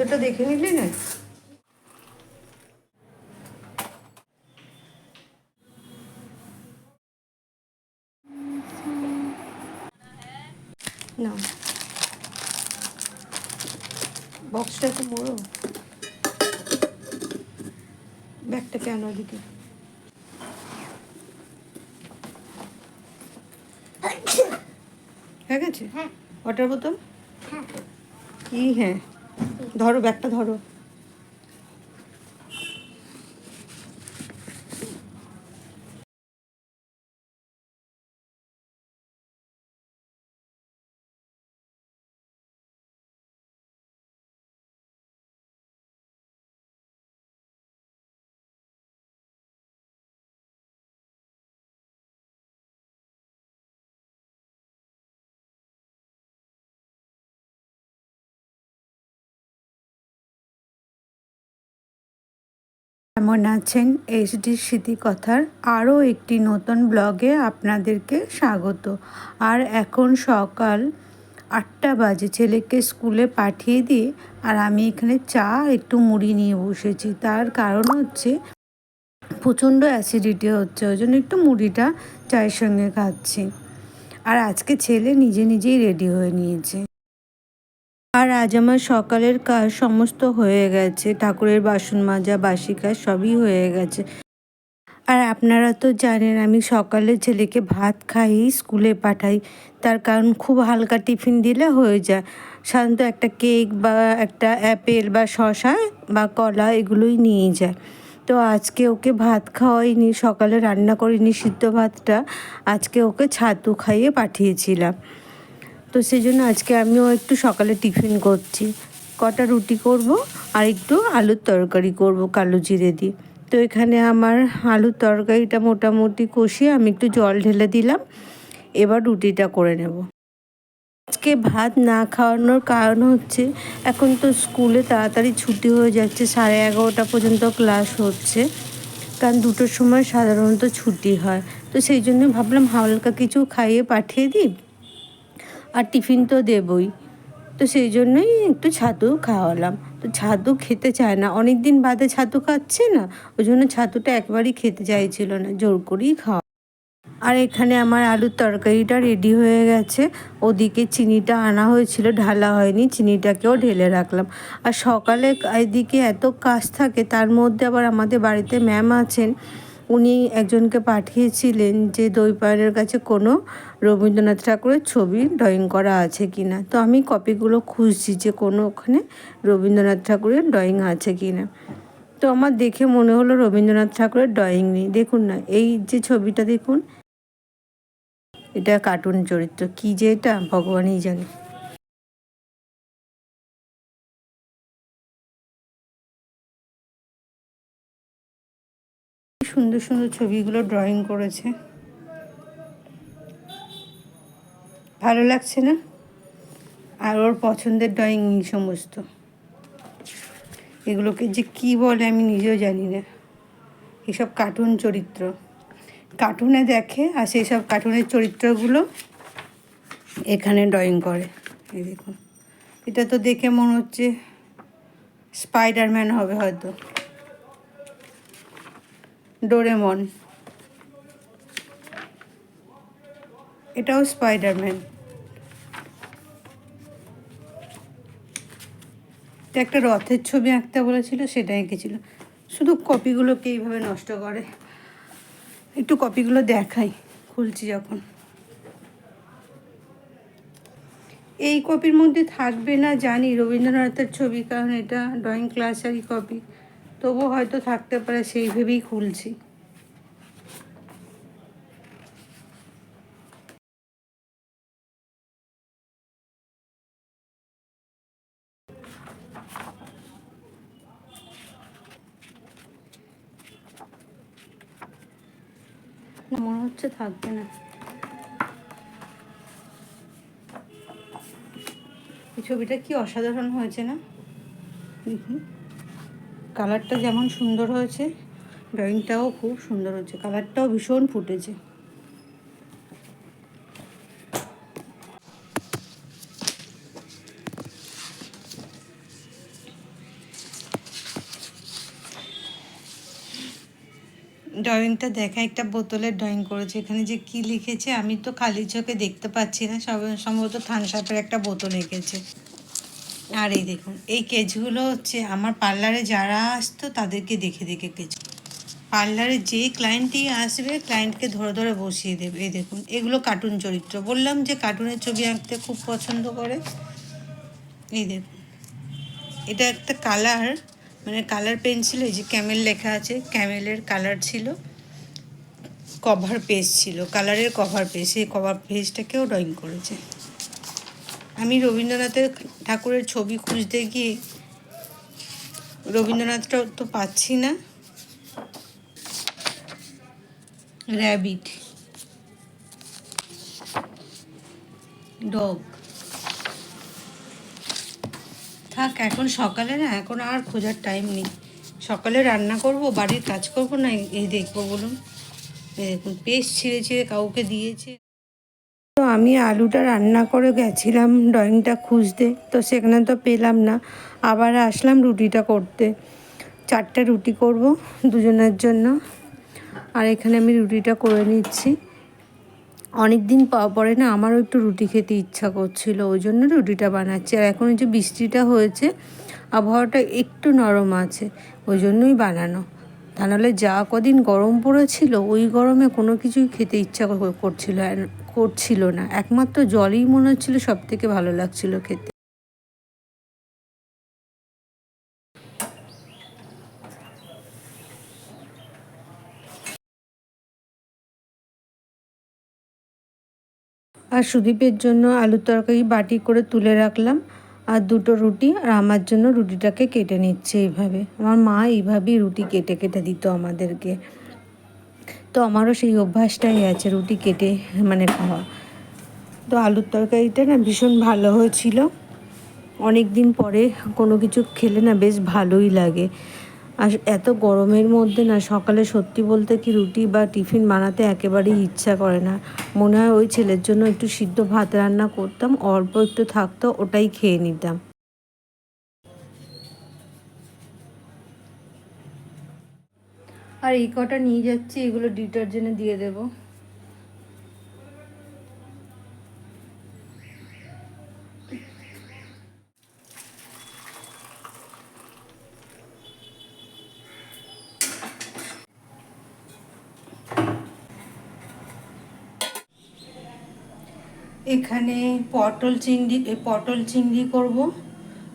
ভিতরটা দেখে নিলি না? না। বক্সটা তো বড় ব্যাগটা কেন ওদিকে? হয়ে গেছে? হ্যাঁ। ওটার বোতল? হ্যাঁ। কি হ্যাঁ। ধরো ব্যাগটা ধরো। কেমন আছেন? এইচডি স্মৃতিকথার আরও একটি নতুন ব্লগে আপনাদেরকে স্বাগত। আর এখন সকাল আটটা বাজে ছেলেকে স্কুলে পাঠিয়ে দিয়ে আর আমি এখানে চা, একটু মুড়ি নিয়ে বসেছি। তার কারণ হচ্ছে প্রচণ্ড অ্যাসিডিটি হচ্ছে, ওই জন্য একটু মুড়িটা চায়ের সঙ্গে খাচ্ছি। আর আজকে ছেলে নিজে নিজেই রেডি হয়ে নিয়েছে। আর আজ আমার সকালের কাজ সমস্ত হয়ে গেছে। ঠাকুরের বাসন মাজা, বাসি কাজ সবই হয়ে গেছে। আর আপনারা তো জানেন, আমি সকালে ছেলেকে ভাত খাই, স্কুলে পাঠাই। তার কারণ খুব হালকা টিফিন দিলে হয়ে যায়। সাধারণত একটা কেক বা একটা অ্যাপেল বা শশা বা কলা এগুলোই নিয়ে যায়। তো আজকে ওকে ভাত খাওয়াইনি, সকালে রান্না করিনি সিদ্ধ ভাতটা। আজকে ওকে ছাতু খাইয়ে পাঠিয়েছিলাম। তো সেই জন্য আজকে আমিও একটু সকালে টিফিন করছি। কটা রুটি করব আর একটু আলুর তরকারি করব কালো জিরে দিয়ে। তো এখানে আমার আলুর তরকারিটা মোটামুটি কষিয়ে আমি একটু জল ঢেলে দিলাম। এবার রুটিটা করে নেব। আজকে ভাত না খাওয়ানোর কারণ হচ্ছে এখন তো স্কুলে তাড়াতাড়ি ছুটি হয়ে যাচ্ছে, সাড়ে এগারোটা পর্যন্ত ক্লাস হচ্ছে। কারণ দুটোর সময় সাধারণত ছুটি হয়। তো সেই জন্য ভাবলাম হালকা কিছু খাইয়ে পাঠিয়ে দিই। আর টিফিন তো দেবই। তো সেই জন্যই একটু ছাতু খাওয়ালাম। তো ছাতু খেতে চায় না। অনেক দিন বাদে ছাতু খাচ্ছে না। ওই জন্য ছাতুটা একবারই খেতে চাইছিল না। জোর করেই খাওয়া। আর এখানে আমার আলুর তরকারিটা রেডি হয়ে গেছে। ওদিকে চিনিটা আনা হয়েছিল। ঢালা হয়নি। চিনিটাকেও ঢেলে রাখলাম। আর সকালে এদিকে এত কাজ থাকে, তার মধ্যে আবার আমাদের বাড়িতে ম্যাম আছেন। উনি একজনকে পাঠিয়েছিলেন যে পাড়ের কাছে কোনো রবীন্দ্রনাথ ঠাকুরের ছবি ড্রয়িং করা আছে কি না। তো আমি কপিগুলো খুঁজছি যে কোনো ওখানে রবীন্দ্রনাথ ঠাকুরের ড্রয়িং আছে কি না। তো আমার দেখে মনে হলো রবীন্দ্রনাথ ঠাকুরের ড্রয়িং নেই। দেখুন না, এই যে ছবিটা দেখুন, এটা কার্টুন চরিত্র। কি যে এটা, ভগবানই জানে। সুন্দর সুন্দর ছবিগুলো ড্রয়িং করেছে। ভালো লাগছে না? আর ওর পছন্দের ড্রয়িং সমস্ত। এগুলোকে যে কি বলে আমি নিজেও জানি না। এসব কার্টুন চরিত্র। কার্টুনে দেখে আর সেই সব কার্টুনের চরিত্রগুলো এখানে ড্রয়িং করে। এই দেখুন। এটা তো দেখে মনে হচ্ছে স্পাইডারম্যান হবে হয়তো। ডোরেমন এটাও স্পাইডারম্যান একটা রথের ছবি আঁকতে বলেছিল, সেটা এঁকেছিল। শুধু কপিগুলোকে এইভাবে নষ্ট করে। একটু কপিগুলো দেখাই, খুলছি যখন। এই কপির মধ্যে থাকবে না জানি রবীন্দ্রনাথের ছবি, কারণ এটা ড্রয়িং ক্লাসেরই কপি তবু হয়তো থাকতে পারে সেই ভেবেই খুলছি। মনে হচ্ছে থাকবে না। ছবিটা কি অসাধারণ হয়েছে না? দেখুন কালারটা যেমন সুন্দর হয়েছে ড্রয়িংটাও খুব সুন্দর হয়েছে। কালারটাও ভীষণ ফুটেছে। ড্রয়িংটা দেখা, একটা বোতলের ড্রয়িং করেছে। এখানে যে কি লিখেছে আমি তো খালি চোখে দেখতে পাচ্ছি না সম্ভবত থানসাপের একটা বোতল এঁকেছে। আর এই দেখুন, এই কেজগুলো হচ্ছে আমার পার্লারে যারা আসতো তাদেরকে দেখে দেখে কেজ পার্লারে যে ক্লায়েন্টই আসবে ক্লায়েন্টকে ধরে ধরে বসিয়ে দেবে। এই দেখুন, এগুলো কার্টুন চরিত্র। বললাম যে কার্টুনের ছবি আঁকতে খুব পছন্দ করে। এই দেখুন, এটা একটা কালার মানে কালার পেন্সিল এই যে ক্যামেল লেখা আছে ক্যামেলের কালার ছিল। কভার পেজ ছিল কালারের কভার পেজ সেই কভার পেজটাকেও ড্রয়িং করেছে। আমি রবীন্দ্রনাথের ঠাকুরের ছবি খুঁজতে গিয়ে রবীন্দ্রনাথটা তো পাচ্ছি না। র্যাবিট ডগ থাক, এখন সকালে না, এখন আর খোঁজার টাইম নেই। সকালে রান্না করব, বাড়ির কাজ করব না, এই দেখব বলুন। এই দেখুন, পেস্ট ছিঁড়ে ছিঁড়ে কাউকে দিয়েছে। তো আমি আলুটা রান্না করে গেছিলাম, ড্রয়িংটা খুঁজতে, তো সেখানে তো পেলাম না। আবার আসলাম রুটিটা করতে। চারটে রুটি করব দুজনের জন্য। আর এখানে আমি রুটিটা করে নিচ্ছি। অনেক দিন পাওয়া পরে না আমারও একটু রুটি খেতে ইচ্ছা করছিল, ওই জন্য রুটিটা বানাচ্ছি। আর এখন যে বৃষ্টিটা হয়েছে, আবহাওয়াটা একটু নরম আছে, ওই জন্যই বানানো। তা নাহলে যা কদিন গরম পড়েছিল, ওই গরমে কোনো কিছুই খেতে ইচ্ছা করছিল করছিল না। একমাত্র জলই মনে হচ্ছিল সব থেকে ভালো লাগছিল খেতে। আর সুদীপের জন্য আলুর তরকারি বাটি করে তুলে রাখলাম আর দুটো রুটি আর আমার জন্য রুটিটাকে কেটে নিচ্ছে এইভাবে। আমার মা এইভাবেই রুটি কেটে কেটে দিত আমাদেরকে। তো আমারও সেই অভ্যাসটাই আছে, রুটি কেটে মানে খাওয়া। তো আলুর তরকারিটা না ভীষণ ভালো হয়েছিল। অনেক দিন পরে কোনো কিছু খেলে না বেশ ভালোই লাগে। আর এত গরমের মধ্যে না, সকালে সত্যি বলতে কি রুটি বা টিফিন বানাতে একেবারেই ইচ্ছা করে না। মনে হয় ওই ছেলের জন্য একটু সিদ্ধ ভাত রান্না করতাম, অল্প একটু থাকতো, ওটাই খেয়ে নিতাম। আর এই কটা নিয়ে যাচ্ছি, এগুলো ডিটারজেন্টে দিয়ে দেবো। এখানে পটল চিংড়ি পটল চিংড়ি করব।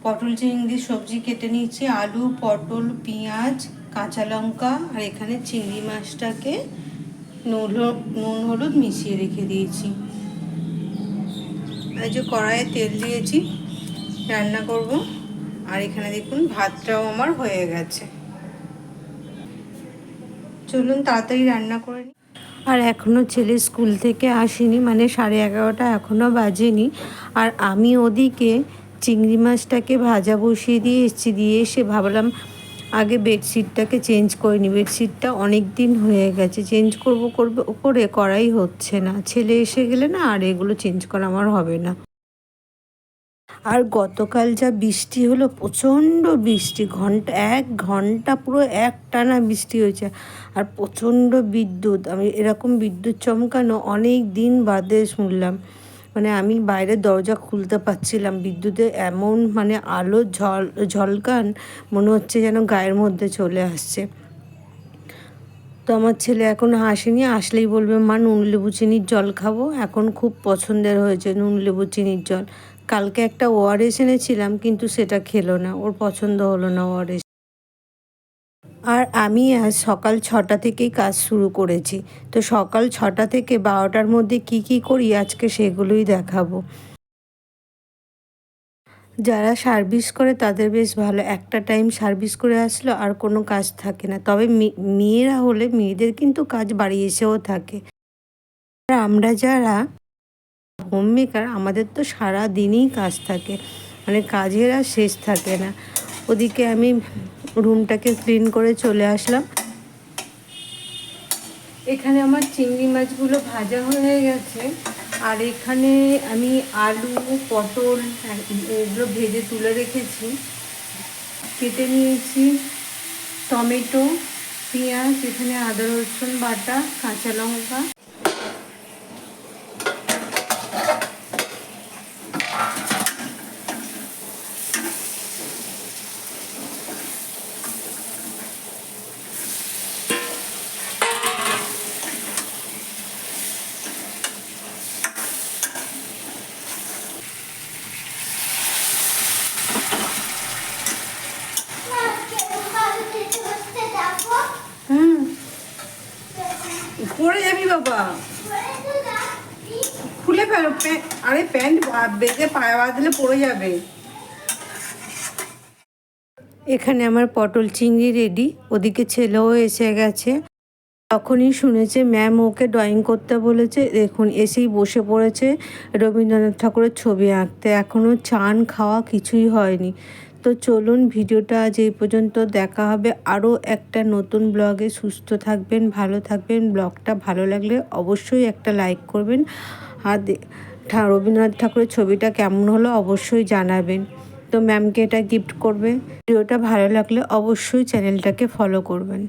পটল চিংড়ি সবজি কেটে নিয়েছি, আলু, পটল, পেঁয়াজ কাঁচা লঙ্কা আর এখানে চিংড়ি মাছটাকে নুন নুন হলুদ মিশিয়ে রেখে দিয়েছি। আর যে কড়াইয়ে তেল দিয়েছি, রান্না করব। আর এখানে দেখুন ভাতটাও আমার হয়ে গেছে। চলুন তাড়াতাড়ি রান্না করে নিই আর এখনও ছেলে স্কুল থেকে আসেনি মানে সাড়ে এগারোটা এখনও বাজেনি। আর আমি ওদিকে চিংড়ি মাছটাকে ভাজা বসিয়ে দিয়ে এসেছি, দিয়ে এসে ভাবলাম আগে বেডশিটটাকে চেঞ্জ করে নি। বেডশিটটা অনেক দিন হয়ে গেছে। চেঞ্জ করব, করবে, করে করাই হচ্ছে না। ছেলে এসে গেলে না আর এগুলো চেঞ্জ করা আমার হবে না। আর গতকাল যা বৃষ্টি হলো, প্রচণ্ড বৃষ্টি। ঘণ্টা, এক ঘণ্টা পুরো এক টানা বৃষ্টি হয়েছে। আর প্রচণ্ড বিদ্যুৎ। আমি এরকম বিদ্যুৎ চমকানো অনেক দিন বাদে শুনলাম। মানে আমি বাইরের দরজা খুলতে পারছিলাম। বিদ্যুতে এমন মানে আলো ঝল, ঝলকান মনে হচ্ছে যেন গায়ের মধ্যে চলে আসছে। তো আমার ছেলে এখন হাসেনি আসলেই বলবে, মা, নুন, লেবু, চিনির জল খাব। এখন খুব পছন্দের হয়েছে নুন, লেবু, চিনির জল। কালকে একটা ওআরএস এনেছিলাম, কিন্তু সেটা খেলো না। ওর পছন্দ হলো না ওআরএস আর আমি আজ সকাল ছটা থেকেই কাজ শুরু করেছি। তো সকাল ছটা থেকে বারোটার মধ্যে কি কি করি আজকে সেগুলোই দেখাবো। যারা সার্ভিস করে তাদের বেশ ভালো। একটা টাইম সার্ভিস করে আসলো আর কোনো কাজ থাকে না। তবে মেয়েরা হলে মেয়েদের কিন্তু কাজ বাড়ি এসেও থাকে। আর আমরা যারা হোম মেকার আমাদের তো সারা দিনই কাজ থাকে। মানে কাজের আর শেষ থাকে না। ওদিকে আমি রুমটাকে ক্লিন করে চলে আসলাম। এখানে আমার চিংড়ি মাছগুলো ভাজা হয়ে গেছে। আর এখানে আমি আলু, পটল এগুলো ভেজে তুলে রেখেছি। কেটে নিয়েছি টমেটো, পেঁয়াজ, এখানে আদা রসুন বাটা, কাঁচা লঙ্কা হুম পড়ে যাবি বাবা খুলে ফেলো আরে প্যান্ট বেজে পায়ে বাঁধলে পড়ে যাবে। এখানে আমার পটল চিংড়ি রেডি ওদিকে ছেলেও এসে গেছে। তখনই শুনেছে ম্যাম ওকে ড্রয়িং করতে বলেছে। দেখুন, এসেই বসে পড়েছে। রবীন্দ্রনাথ ঠাকুরের ছবি আঁকতে। এখনও চান খাওয়া কিছুই হয়নি। তো চলুন ভিডিওটা আজ এই পর্যন্ত। দেখা হবে আরও একটা নতুন ব্লগে। সুস্থ থাকবেন, ভালো থাকবেন। ব্লগটা ভালো লাগলে অবশ্যই একটা লাইক করবেন। আর রবীন্দ্রনাথ ঠাকুরের ছবিটা কেমন হলো অবশ্যই জানাবেন। তো ম্যামকে এটা গিফট করবে। ভিডিওটা ভালো লাগলে অবশ্যই চ্যানেলটাকে ফলো করবেন।